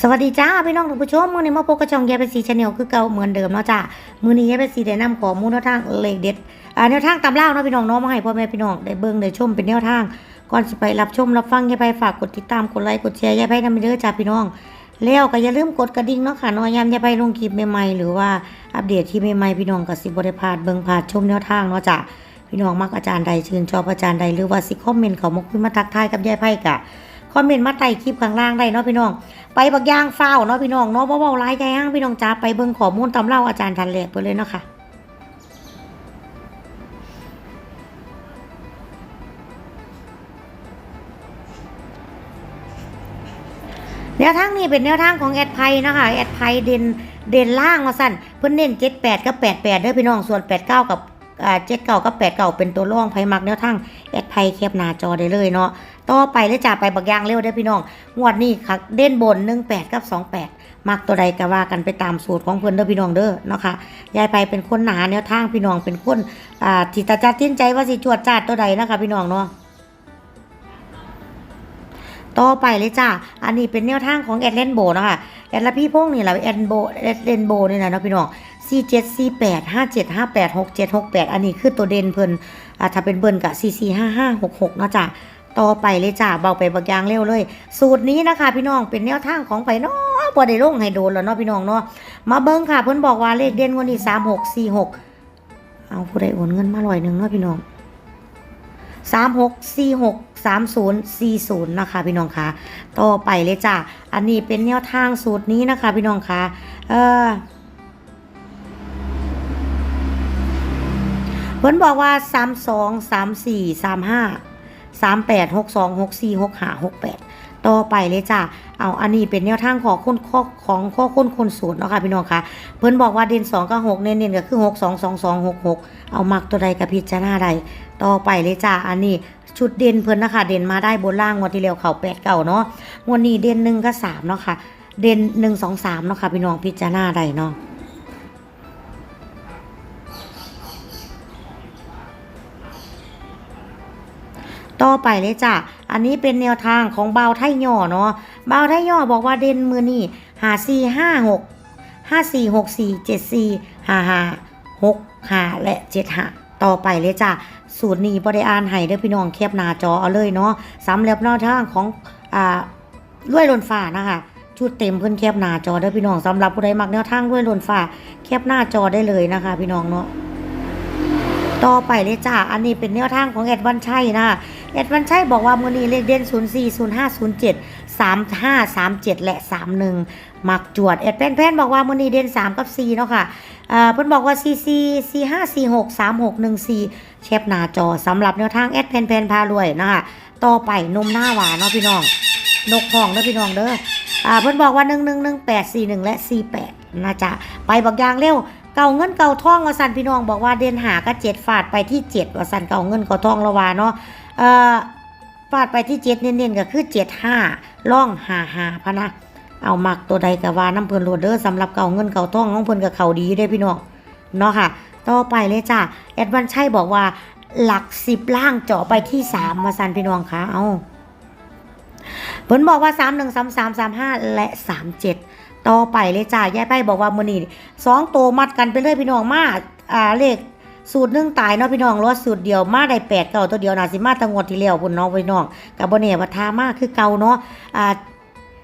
สวัสดีจ้าพี่น้องท่านผู้ชมมื้อนี้มาพบกับช่องแยเป็นสีชาแนลคือเก่าเหมือนเดิมเนาะจ้ามื้อนี้แยเป็นสีได้นำขอมูลแนวทางเลขเด็ดอ่าแนวทางตำเล่าเนาะพี่น้องเนาะมาให้พ่อแม่พี่น้องได้เบิ่งได้ชมเป็นแนวทางก่อนสิไปรับชมรับฟังอย่ไปฝากกดติดตามกดไลค์กดแชร์อย่ไปนำไปเด้อจ้าพี่น้องแล้วก็อย่าลืมกดกระดิ่งเนาะค่ะนาะยามอย่ไปลงคลิปใหม่ๆหรือว่าอัปเดตที่ใหม่ๆพี่น้องก็สิบ่ได้พาดเบิ่งพลาดชมแนวทางเนาะจ้าพี่น้องมักอาจารย์ใดชื่นชอบอาจารย์ใดหรือว่าสิคอมเมนต์เขามาคุยมาทักทายกับยายไพ่กะ คอมเมนต์มาใต้คลิปข้างล่างได้เนาะพี่น้อง ไปบักย่างเฝ้าวเนาะพี่น้องเนาะบ่เว้าร้ายใจห้างพี่น้องจ้าไปเบิ่งข้อมูลตำเล่าอาจารย์ทันแหลกไปเลยเนาะค่ะแนวทางนี้เป็นแนวทางของแอดไพนะคะแอดไพเด่นเด่นล่างมาสั่นเพิ่นเน้น78กับ88เด้อพี่น้องส่วน89กับ อ่า79กับ89เก่าเป็นตัวร่องไพ่มักแนวทางแอดไพ่แคปหน้าจอได้เลยเนาะต่อไปเลยจ้าไปบักยางเร็วเด้พี่น้องงวดนี้ค่ะเด่นบน18กับ28มักตัวใดก็ว่ากันไปตามสูตรของเพิ่อนเด้อพี่น้องเด้อเนาะค่ะยายไปเป็นคนหนาแนวทางพี่น้องเป็นคนอ่าที่ตาจัดทิ้นใจว่าสิจวดจาดตัวใดนะคะพี่น้องเนาะต่อไปเลยจ้า อันนี้เป็นแนวทางของแอดเลนโบนะคะแอดละพี่พงนี่แหละแอดโบแอดเลนโบนี่นะเนาะพี่น้อง 4 7 4 8 5 7 5 8 6 7 6 8อันนี้คือตัวเด่นเพิ่นอ่าถ้าเป็นเบิ้ลกับ4 4 5 5 6 6เนาะจ้าต่อไปเลยจ้าเบาไปบักยางเร็วเลย สูตรนี้นะคะ พี่น้องเป็นแนวทางของไผเนาะบ่ได้ลงให้โดนแล้วเนาะพี่น้องเนาะมาเบิ่งค่ะเพิ่นบอกว่าเลขเด่นวดนี้3 6 4 6เอาผู้ใดโอนเงินมาร้อยหนึ่งเนาะพี่น้องสามหกสี่หกสามศูนย์สี่ศูนย์นะคะ พี่น้องคะต่อไปเลยจ้ะอันนี้เป็นแนวทางสูตรนี้นะคะ พี่น้องคะเออ พิ่นบอกว่าสามสองสามสี่สามห้าสามแปดหกสองหกสี่หกห้าหกแปดต่อไปเลยจ้ะ เอาอันนี้เป็นแนวทางของคนข้อของข้อคนคนสูตรเนาะค่ะพี่น้องคะเพิ่นบอกว่าเด่นสองกับหกเน้นๆก็คือหกสองสองสองหกหกเอามักตัวใดกับพิจารณาใดต่อไปเลยจ้าอันนี้ชุดเด่นเพิ่นนะคะเด่นมาได้บนล่างงวันที่แล้วเข่าแปดเก่าเนาะงวันนี้เด่นหนึ่งก็สามเนาะค่ะ เด่นหนึ่งสองสามเนาะค่ะพี่น้องพิจารณาได้เนาะ ต่อไปเลยจ้ะ อันนี้เป็นแนวทางของเบาไทยย่อเนาะเบาไทยย่อบอกว่าเด่นมือนี่หาสี่ห้าหกห้าสี่หกสี่เจ็ดสี่ห้าห้าหกห้าและเจ็ดห้าต่อไปเลยจ้ะ สูตรนี้บริอ่านให้เด้อพี่น้องแคบหน้าจอเอาเลยเนาะสำหรับแนวทางของอ่าด้วยลนฟ้านะคะชุดเต็มเพิ่อนแคบหน้าจอเด้อพี่น้องสำหรับผู้ใดมักแนวทางด้วยลนฟ้าแคบหน้าจอได้เลยนะคะ พี่น้องเนาะต่อไปเลยจ้าอันนี้เป็นแนวทางของแอดวันชัยนะ แอดวันชัยบอกว่ามือนี้เลขเด่น 0 4 0 5 0 7 3 5 3 7 และ 3 1 มักจวดแอดแพนแพนบอกว่ามือนี้เด่น 3 กับ 4 เนาะค่ะอ่าเพิ่นบอกว่า 4 4 4 5 4 6 3 6 1 4แคปหน้าจอสำหรับแนวทางแอดแพนแพนพารวยนะคะต่อไปนมหน้าหวานเนาะพี่น้อง นกพองเด้อพี่น้องเด้อ อ่าเพิ่นบอกว่า 1 1 1 8 4 1 และ 48นะจ๊ะไปบักยางเร็ว เก่าเงินเก่าทองว่าสันพี่น้องบอกว่าเด่นหาก็เจ็ดฟาดไปที่เจ็ดว่าสันเก่าเงินเก่าทองละวาเนาะเอ่อฟาดไปที่เจ็ดเน้นๆก็คือเจ็ดห้าล่องหาหาพะนะเอามักตัวใดก็ว่าน้ำเพลินโหลดเด้อสำหรับเก่าเงินเก่าทองของเพลินกับเขาดีอยู่เด้พี่น้องเนาะค่ะ ต่อไปเลยจ้ะแอดวันชัยบอกว่าหลักสิบล่างเจาะไปที่สามมาสันพี่น้องคะเอาเพิ่นบอกว่าสามหนึ่งสามสามสามห้าและสามเจ็ด ต่อไปเลยจ้ายายไปบอกว่ามือนี้สองโตมัดกันไปเลยพี่น้องมาอ่าเลขสูตรหนึ่งตายเนาะพี่น้องรอสูตรเดียวมาได้แปดเก่าตัวเดียวน่าสิมาตังงวดที่แล้วพุ่นเนาะพี่น้องกับบ่แน่ว่าทามาคือเก่าเนาะอ่า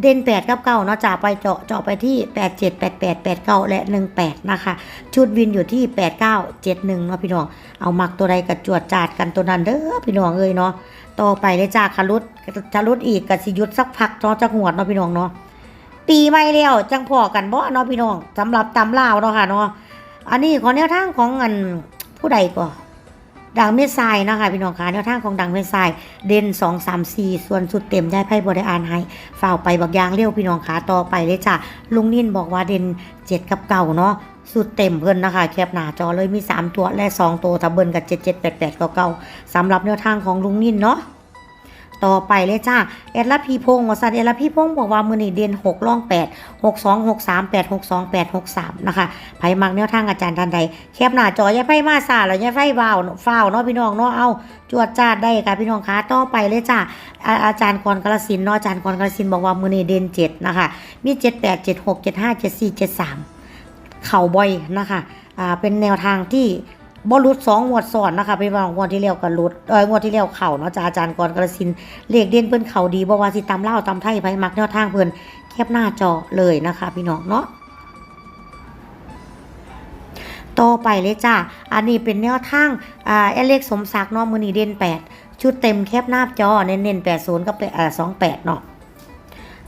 เด่นแปดกับเก้าเนาะจ่าไปเจาะเจาะไปที่แปดเจ็ดแปดแปดแปดเก้าและหนึ่งแปดนะคะ ชุดวินอยู่ที่แปดเก้าเจ็ดหนึ่งเนาะพี่น้อง เอามักตัวใดกับจวดจาดกันตัวนั้นเด้อพี่น้องเอ้ยเนาะต่อไปเลยจ้าคารุดคารุดอีกกับสิยุดสักพักเนาะจักหวดเนาะพี่น้องเนาะ ปีใหม่แล้วจังพอกันบ่เนาะพี่น้องสำหรับตำลาวเนาะค่ะเนาะอันนี้ขอแนวทางของอันผู้ใดก็ดังเม็ดทรายเนาะคะพี่น้องคะแนวทางของดังเม็ดทรายเด่นสองสามสี่ส่วนสุดเต็มได้ไพ่บริอานให้ฝ่าวไปบักยางเร็วพี่น้องคะต่อไปเลยจ้ะลุงนิ่นบอกว่าเด่นเจ็ดกับเก่าเนาะสุดเต็มเพิ่นนะคะแคบหน้าจอเลยมี 3 ตัวและ 2 ตัวถ้าเบิ้ลกับ 7 7 8 8 9 9สำหรับแนวทางของลุงนิ่นเนาะ ต่อไปเลยจ้าเอลพีพงศ์วสันเอลพีพงศ์บอกว่ามือนี่เด่นหกล่องแปดหกสองหกสามแปดหกสองแปดหกสามนะคะไพ่มักแนวทางอาจารย์ทันใดแคบหน้าจอย่าไพ่มาซาแล้วอย่าไพ่วาวฟ้าวเนาะพี่น้องเนาะเอาจวดจ้าได้ค่ะพี่น้องคะต่อไปเลยจ้าอาจารย์กรกาลสินเนาะอาจารย์กรกาลสินบอกว่ามือนี่เด่นเจ็ดนะคะมีเจ็ดแปดเจ็ดหกเจ็ดห้าเจ็ดสี่เจ็ดสามเข่าบ่อยนะคะอ่าเป็นแนวทางที่ บอลุดสองงวดซ้อนนะคะเป็นว่างวดที่แล้วก็ลุดเอองวดที่แล้วเข่าเนาะจ้าอาจารย์กรกระสินเลขเด่นเพิ่อนเข่าดีบว่าสิตำเล่าวตำไทยไผมักแนวทางเพิ่อนแคบหน้าจอเลยนะคะ พี่น้องเนาะต่อไปเลยจ้าอันนี้เป็นแนวทางอ่าเอเล็กสมศักดิ์เนาะมือนีเด่น8ชุดเต็มแคบหน้าจอเน้นๆ80กับอ่า28เนาะ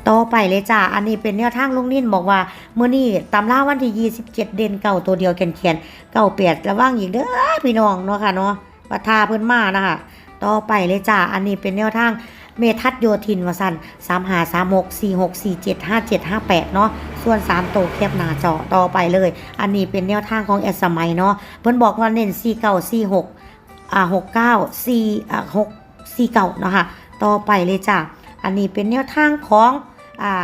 ต่อไปเลยจ้า อันนี้เป็นแนวทางลุงนิ่นบอกว่าเมื้อนี้ตำราวันที่ 27 เด่นเก่าตัวเดียวเขียนเขียนเก่าเปียดระวังอีกเด้อพี่น้องเนาะค่ะเนาะปัทาเพิ่นมานะคะต่อไปเลยจ้า อันนี้เป็นแนวทางเมทัศโยธินวสัน3 5 3 6 4 6 4 7 5 7 5 8เจ็ดห้าเจ็ดห้าแปดเนาะ ส่วน3โตแคบหนาจอต่อไปเลย อันนี้เป็นแนวทางของแอสมัยเนาะ เพิ่นบอกว่าเน้น4 9 4 6อ่า6 9 4อ่า6 4 9เนาะค่ะ ต่อไปเลยจ้า อันนี้เป็นแนวทางของ อ่า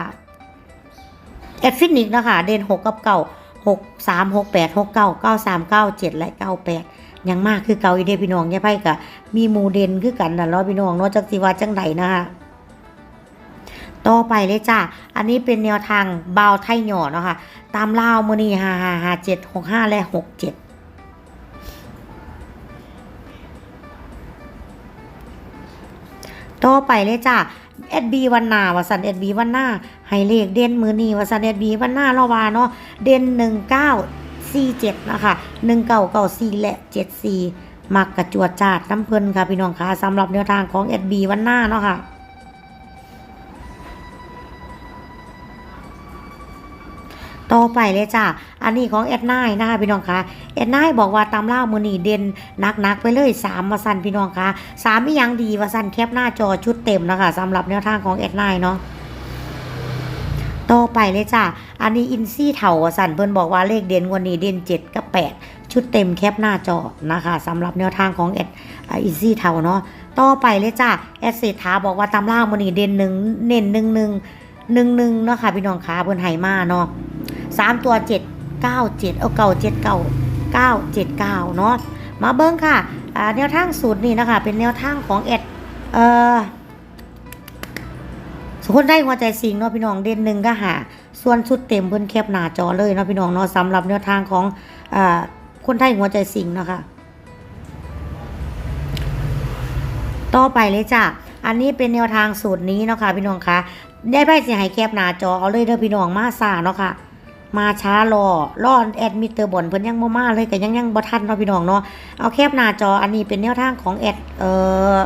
แอดฟินิกนะคะเด่นหกกับเก้าหกสามหกแปดหกเก้าเก้าสามเก้าเจ็ดและเก้าแปดยังมากคือเก่าอีเดพี่น้องแย่ไพ่กะมีมูเด่นคือกันนะเนาะพี่น้องเนาะจักสิว่าจังไดนะคะต่อไปเลยจ้าอันนี้เป็นแนวทางเบาไทยหย่อเนาะค่ะ ตามลาวมือนี่ห้าห้าห้าเจ็ดหกห้าและหกเจ็ดต่อไปเลยจ้า เอ็ดบีวันหน้าวสันเอ็ดบีวันหน้าให้เลขเด่นมือนีวสันเอ็ดบีวันหน้าเราว่าเนาะเด่นหนึ่งเก้าสี่เจ็ดนะคะหนึ่งเก้าเก้าสี่และเจ็ดสี่มักกระจวดจาดน้ำเพลินค่ะพี่น้องค่ะสำหรับแนวทางของเอ็ดบีวันหน้าเนาะค่ะ ต่อไปเลยจ้าอันนี้ของแอดไนายนะคะพี่น้องคะแอดไนายบอกว่าตามล่ามือนีเด่นนักๆไปเลยสามมาสันพี่น้องคะสามไม่ยังดีว่าสันแคปหน้าจอชุดเต็มนะคะสำหรับแนวทางของแอดไนายเนาะต่อไปเลยจ้าอันนี้อินซี่เถาว่าสันเพิ่นบอกว่าเลขเด่นวันนี้เด่นเจ็ดกับแปดชุดเต็มแคปหน้าจอนะคะสำหรับแนวทางของแอดอินซี่เถาเนาะต่อไปเลยจ้าแอดเศรษฐาบอกว่าตามล่ามือนีเด่นหนึ่งเน้นหนึ่งหนึ่งหนึ่งหนึ่งเนาะค่ะพี่น้องคะเพิ่นไห้มาเนาะ สามตัวเจ็ดเก้าเจ็ดเอาเก่าเจ็ดเก่าเก้าเจ็ดเก้าเนาะมาเบิ้งค่ะแนวทางสูตรนี่นะคะ เป็นแนวทางของแอดเอ่อสุคนได้หัวใจสิงเนาะพี่น้องเด่นหนึ่งก็หาส่วนชุดเต็มเพิ่นแคบหน้าจอเลยเนาะพี่น้องเนาะสำหรับแนวทางของอคนไทยหัวใจสิงเนาะคะต่อไปเลยจ้ะอันนี้เป็นแนวทางสูตรนี้เนาะค่ะพี่น้องคะได้ไพ่เสียหายแคบหน้าจอเอาเลยเด้อพี่น้องมาซาเนาะค่ะ มาช้ารอรอแอดมิเตอร์บอลเพิ่นยังบ่มาเลยก็ยังยังบ่ทันเนาะพี่น้องเนาะเอาแคบหน้าจออันนี้เป็นแนวทางของแอดเอ่อ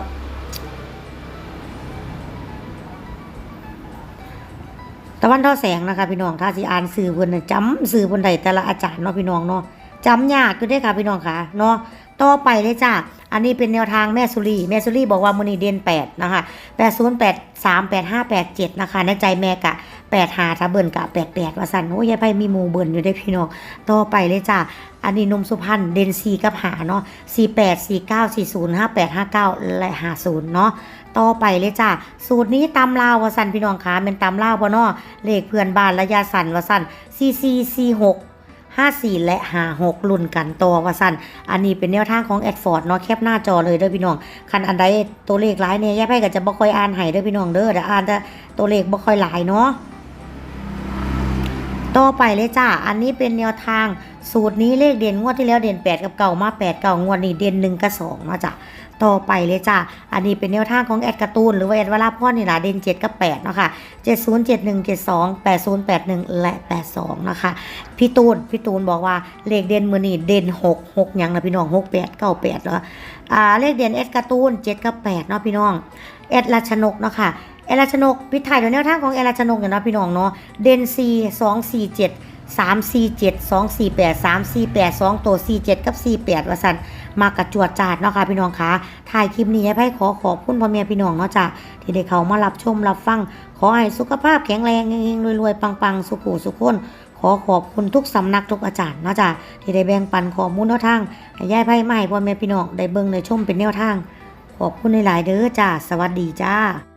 ตะวันทอแสงนะคะพี่น้องถ้าสิอ่านสื่อเพิ่นน่ะจำสื่อเพิ่นได้แต่ละอาจารย์เนาะพี่น้องเนาะจำยากอยู่ด้ค่ะพี่น้องค่ะเนาะต่อไปเลยจ้า อันนี้เป็นแนวทางแม่สุรีแม่สุรีบอกว่ามื้อนี้เด่น8นะคะ80838587นะคะในใจแม่กะแปดหาถ้าเบิ่นกะแปดแปดว่าสันโอ้ยยายไพ่มีหมูเบิ่นอยู่ได้พี่น้องต่อไปเลยจ้ะอันนี้นมสุพรรณเดนซีกับหาเนาะสี่แปดสี่เก้าสี่ศูนย์ห้าแปดห้าเก้าและห้าศูนย์เนาะต่อไปเลยจ้ะสูตรนี้ตำลาววาสันพี่น้องคะเป็นตำลาวบ่เนาะเลขเพื่อนบ้านระยะสั่นวาสันซีซีซีหก ห้าสี่และหาหกรุ่นกันต่อว่าสันอันนี้เป็นแนวทางของแอดฟอร์ดเนาะแคปหน้าจอเลยเด้อพี่น้อง คันอันใดตัวเลขหลายเนี่ยยาไพ่ก็จะบ่ค่อยอ่านให้เด้อพี่น้องเด้อแต่อ่านแต่ตัวเลขบ่ค่อยหลายเนาะ ต่อไปเลยจ้า อันนี้เป็นแนวทางสูตรนี้เลขเด่นงวดที่แล้วเด่น 8 กับเก่ามา 8 เก่างวดนี้เด่น1กับ2นาะจ้ะต่อไปเลยจ้า อันนี้เป็นแนวทางของแอดการ์ตูนหรือว่าแอดวราพรนี่ละเด่น 7 กับ8เนาะค่ะ70 71 72 80 81 และ 82 นะคะ พี่ตูน พี่ตูนบอกว่าเลขเด่นมือนี่เด่น 6 6หยังนะพี่น้อง 6 8 9 8เนาะอ่าเลขเด่นแอดการ์ตูน 7 กับ8เนาะพี่น้องแอดราชนกเนาะค่ะ เอลาชนกพิถ่ายโดยแนวทางของเอลาชนกเนี่ยนะพี่น้องเนาะเดนซีสองสี่เจ็ดสามสี่เจ็ดสองสี่แปดสามสี่แปดสองตัวสี่เจ็ดกับสี่แปดว่าสันมากระจวดจาดเนาะค่ะพี่น้องคะถ่ายคลิปนี้ให้ไพ่ขอขอบคุณพ่อแม่พี่น้องเนาะจ้ะที่ได้เขามารับชมรับฟัง ขอให้สุขภาพแข็งแรงเฮงๆรวยๆปังๆ สุขุสุขคนขอขอบคุณทุกสำนักทุกอาจารย์เนาะจ้ะที่ได้แบ่งปันข้อมูลแนวทางให้ยายไพ่ใหม่พ่อแม่พี่น้องได้เบิ่งได้ชมเป็นแนวทาง ขอบคุณหลายๆเด้อจ้าสวัสดีจ้า